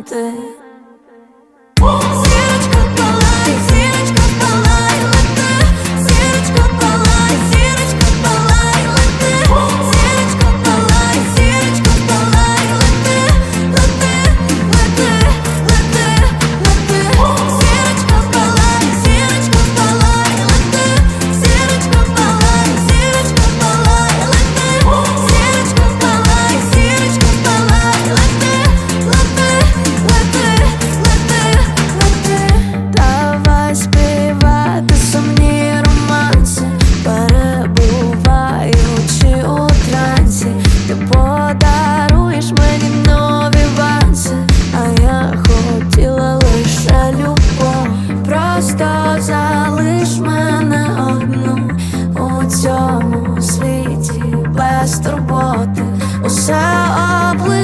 antes. лиш мене одну у цьому світі без турботи усе обличчя.